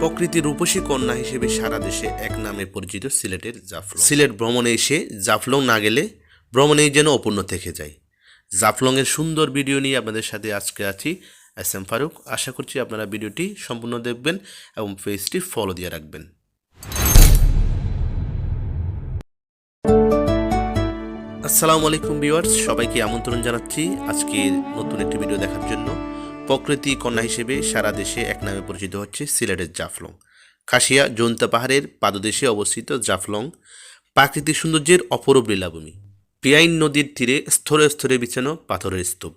প্রকৃতির রূপসী কন্যা হিসেবে সারা দেশে এক নামে পরিচিত সিলেটের জাফলং। সিলেট ভ্রমণে এসে জাফলং না গেলে ভ্রমণেই যেন অপূর্ণ থেকে যায়। জাফলংয়ের সুন্দর ভিডিও নিয়ে আপনাদের সাথে আজকে আছি এস এম ফারুক। আশা করছি আপনারা ভিডিওটি সম্পূর্ণ দেখবেন এবং পেজটি ফলো দিয়ে রাখবেন। আসসালামু আলাইকুম ভিউয়ার্স, সবাইকে আমন্ত্রণ জানাচ্ছি আজকে নতুন একটি ভিডিও দেখার জন্য। প্রকৃতি কন্যা হিসেবে সারা দেশে এক নামে পরিচিত হচ্ছে সিলেটের জাফলং। খাসিয়া, জৈন্তা পাহাড়ের পাদদেশে অবস্থিত জাফলং প্রাকৃতিক সৌন্দর্যের অপরূপ লীলাভূমি। পিয়াইন নদীর তীরে স্থরে স্তরে বিছানো পাথরের স্তূপ।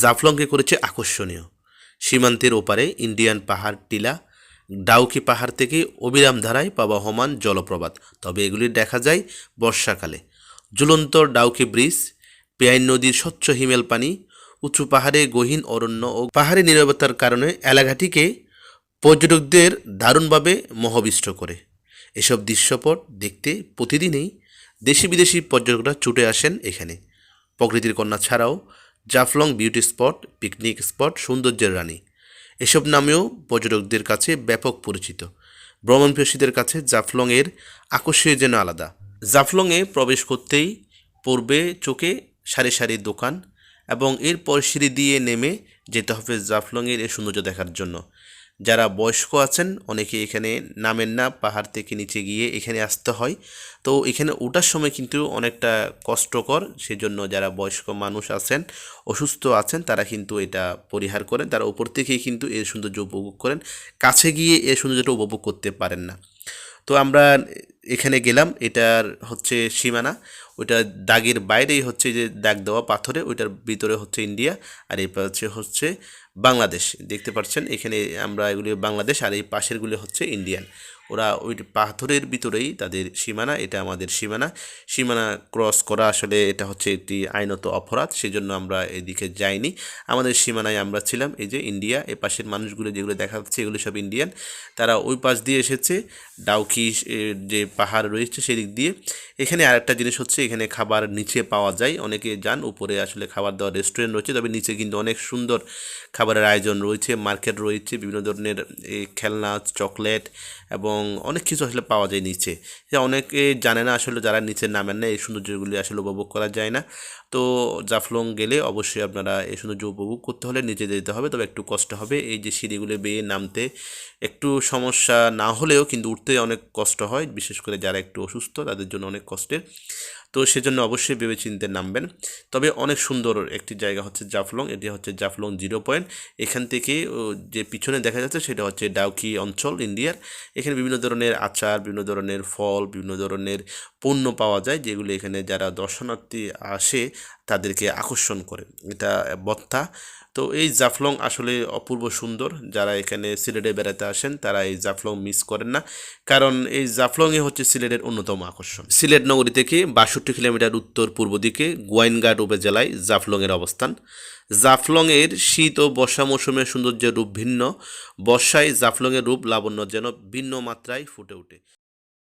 জাফলংকে করেছে আকর্ষণীয়। সীমান্তের ওপারে ইন্ডিয়ান পাহাড় টিলা, ডাউকি পাহাড় থেকে অবিরাম ধারায় প্রবাহমান জলপ্রপাত। তবে এগুলি দেখা যায় বর্ষাকালে। ঝুলন্ত ডাউকি ব্রিজ, পেয়াইন নদীর স্বচ্ছ হিমেল পানি উঁচু পাহাড়ে গহীন অরণ্য ও পাহাড়ি নিরাপত্তার কারণে এলাকাটিকে পর্যটকদের দারুণভাবে মোহবিষ্ট করে। এসব দৃশ্যপট দেখতে প্রতিদিনই দেশি বিদেশি পর্যটকরা ছুটে আসেন এখানে। প্রকৃতির কন্যা ছাড়াও Jaflong beauty spot, picnic spot, সৌন্দর্যের রানী। এসব নামেও পর্যটকদের কাছে ব্যাপক পরিচিত। ভ্রমণপ্রিয়সীদের কাছে জাফলংয়ের আকর্ষণ যেন আলাদা। জাফলংয়ে প্রবেশ করতেই পূর্বে চোখে সারি সারি দোকান এবং এরপর সিঁড়ি দিয়ে নেমে যেতে হবে জাফলংয়ের এই সৌন্দর্য দেখার জন্য। যারা বয়স্ক আছেন, অনেকে এখানে নামেন না, পাহাড় থেকে নিচে গিয়ে এখানে আসতে হয়। তো এখানে ওঠার সময় কিন্তু অনেকটা কষ্টকর, সেজন্য যারা বয়স্ক মানুষ আছেন, অসুস্থ আছেন, তারা কিন্তু এটা পরিহার করেন। তারা উপর থেকেই কিন্তু এর সৌন্দর্য উপভোগ করেন। কাছে গিয়ে এর সৌন্দর্যটা উপভোগ করতে পারেন না। তো আমরা এখানে গেলাম, এটার হচ্ছে সীমানা। ওইটা দাগের বাইরেই হচ্ছে যে দাগ দেওয়া পাথরে, ওইটার ভিতরে হচ্ছে ইন্ডিয়া আর এই পাশে হচ্ছে বাংলাদেশ। দেখতে পাচ্ছেন, এখানে আমরা এগুলি বাংলাদেশ আর এই পাশেরগুলি হচ্ছে ইন্ডিয়ান। ওরা ওই পাথরের ভিতরেই তাদের সীমানা, এটা আমাদের সীমানা। সীমানা ক্রস করা আসলে এটা হচ্ছে একটি আইনত অপরাধ, সেজন্য আমরা এদিকে যাইনি। আমাদের সীমানায় আমরা ছিলাম, এই যে ইন্ডিয়া, এ পাশের মানুষগুলো যেগুলো দেখা যাচ্ছে, এগুলো সব ইন্ডিয়ান। তারা ওই পাশ দিয়ে এসেছে, ডাউকি যে পাহাড় রয়েছে সেদিক দিয়ে। এখানে আরেকটা জিনিস হচ্ছে, এখানে খাবার নিচে পাওয়া যায়, অনেকে যান, উপরে আসলে খাবার দেওয়ার রেস্টুরেন্ট রয়েছে, তবে নিচে কিন্তু অনেক সুন্দর খাবারের আয়োজন রয়েছে মার্কেট রয়েছে, বিভিন্ন ধরনের খেলনা চকলেট এবং অনেক কিছু আসলে পাওয়া যায় নিচে। যা অনেকে জানে না আসলে যারা নিচে নামেন না, এই সৌন্দর্যগুলি আসলে উপভোগ করা যায় না। তো জাফলং গেলে অবশ্যই আপনারা এই সৌন্দর্য উপভোগ করতে হলে নিচে যেতে হবে, তবে একটু কষ্ট হবে। এই যে সিঁড়িগুলো বেয়ে নামতে একটু সমস্যা না হলেও কিন্তু উঠতে অনেক কষ্ট হয়, বিশেষ করে যারা একটু অসুস্থ, তাদের জন্য অনেক কষ্টের। তো সেজন্য অবশ্যই ভেবেচিন্তে নামবেন। তবে অনেক সুন্দর একটি জায়গা হচ্ছে জাফলং, এটি হচ্ছে জাফলং জিরো পয়েন্ট। এখান থেকে যে পিছনে দেখা যাচ্ছে সেটা হচ্ছে ডাউকি অঞ্চল, ইন্ডিয়ার। এখানে বিভিন্ন ধরনের আচার, বিভিন্ন ধরনের ফল, বিভিন্ন ধরনের পণ্য পাওয়া যায়, যেগুলো এখানে যারা দর্শনার্থী আসে তাদেরকে আকর্ষণ করে। এটা বত্তা তো এই জাফলং আসলে অপূর্ব সুন্দর। যারা এখানে সিলেটে বেড়াতে আসেন, তারা এই জাফলং মিস করেন না। কারণ এই জাফলংয়ে হচ্ছে সিলেটের অন্যতম আকর্ষণ। সিলেট নগরী থেকে বাষট্টি কিলোমিটার উত্তর পূর্ব দিকে গোয়াইনঘাট উপজেলায় জাফলংয়ের অবস্থান। জাফলংয়ের শীত ও বর্ষা মৌসুমের সৌন্দর্যের রূপ ভিন্ন। বর্ষায় জাফলংয়ের রূপ লাবণ্য যেন ভিন্ন মাত্রায় ফুটে ওঠে।